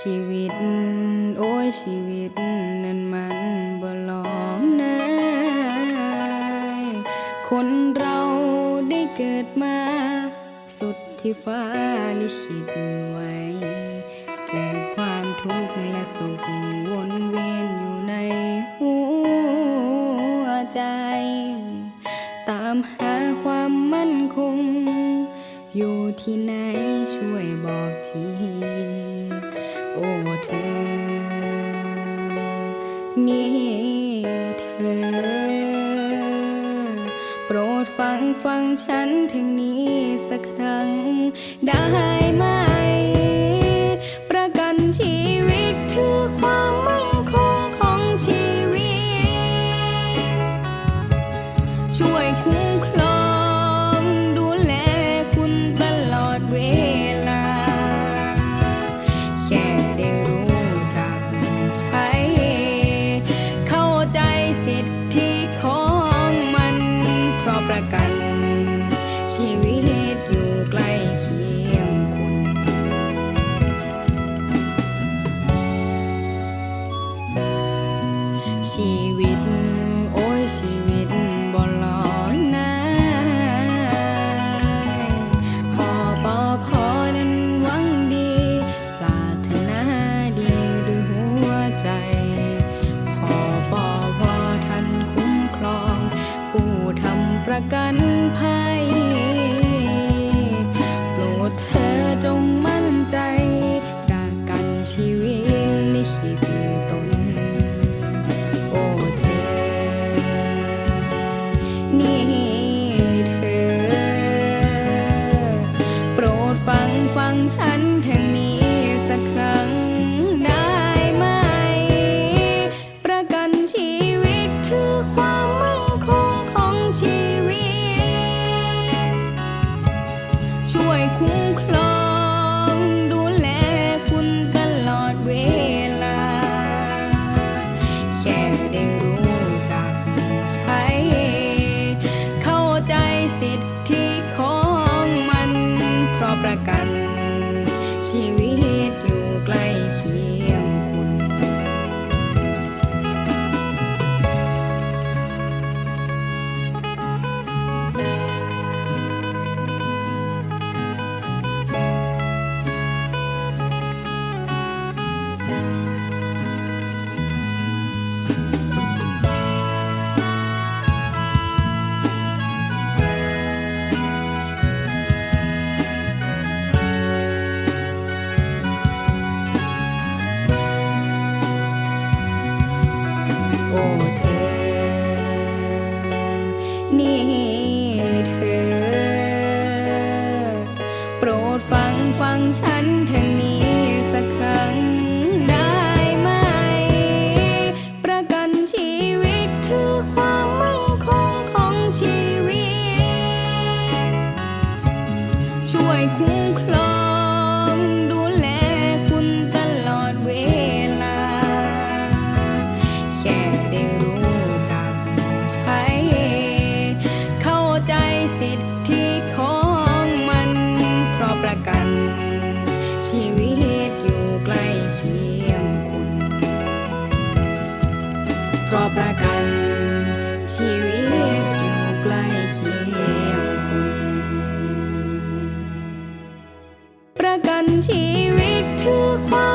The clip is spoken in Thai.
ชีวิต โอ้ยชีวิต นั้นมันบ่ลองนายคนเราได้เกิดมา สุดที่ฟ้าลิขิตไว้ เกิดความทุกข์และสุขวนเวียนอยู่ในหัวใจ ตามหาความมั่นคง อยู่ที่ไหนช่วยบอกที เธอ นี่เธอ โปรดฟังฟังฉันถึงนี้สักครั้ง ได้ไหม ประกันชีวิตคือความ โฟังฉันทางนี้สักครั้งได้ไหม ประกันชีวิตคือความมั่นคงของชีวิต ช่วยคุ้มครองดูแลคุณตลอดเวลา แค่ได้รู้จักใช้ เข้าใจสิทธิของมัน เพราะประกัน ฟังฟังฉันทางนี้สักครั้งได้ไหม ประกันชีวิตคือความมั่นคงของชีวิต ช่วยคุ้มครอง ชีวิตอยู่ใกล้เคียงคุณ เพราะประกันชีวิตอยู่ใกล้เคียงคุณ ประกันชีวิตคือความ